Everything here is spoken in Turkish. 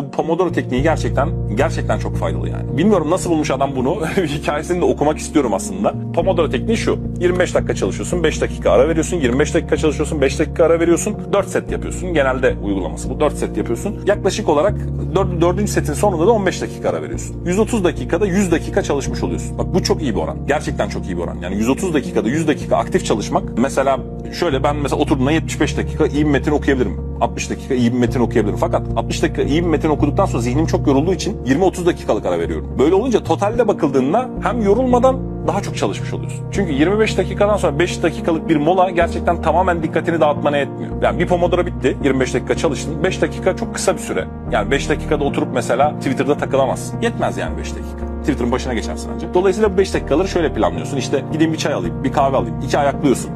Pomodoro tekniği gerçekten gerçekten çok faydalı yani. Bilmiyorum nasıl bulmuş adam bunu. Hikayesini de okumak istiyorum aslında. Pomodoro tekniği şu. 25 dakika çalışıyorsun, 5 dakika ara veriyorsun. 25 dakika çalışıyorsun, 5 dakika ara veriyorsun. 4 set yapıyorsun. Genelde uygulaması bu. 4 set yapıyorsun. Yaklaşık olarak 4. 4. setin sonunda da 15 dakika ara veriyorsun. 130 dakikada 100 dakika çalışmış oluyorsun. Bak bu çok iyi bir oran. Gerçekten çok iyi bir oran. Yani 130 dakikada 100 dakika aktif çalışmak. Mesela şöyle ben mesela oturduğumda 75 dakika iyi bir metin okuyabilirim. 60 dakika iyi bir metin okuyabilirim. Fakat 60 dakika iyi bir metin okuduktan sonra zihnim çok yorulduğu için 20-30 dakikalık ara veriyorum. Böyle olunca totalde bakıldığında hem yorulmadan daha çok çalışmış oluyorsun. Çünkü 25 dakikadan sonra 5 dakikalık bir mola gerçekten tamamen dikkatini dağıtmana yetmiyor. Yani bir Pomodoro bitti. 25 dakika çalıştın. 5 dakika çok kısa bir süre. Yani 5 dakikada oturup mesela Twitter'da takılamazsın. Yetmez yani 5 dakika. Twitter'ın başına geçersin ancak. Dolayısıyla bu 5 dakikaları şöyle planlıyorsun. İşte gideyim bir çay alayım, bir kahve alayım. iki ayaklıyorsun.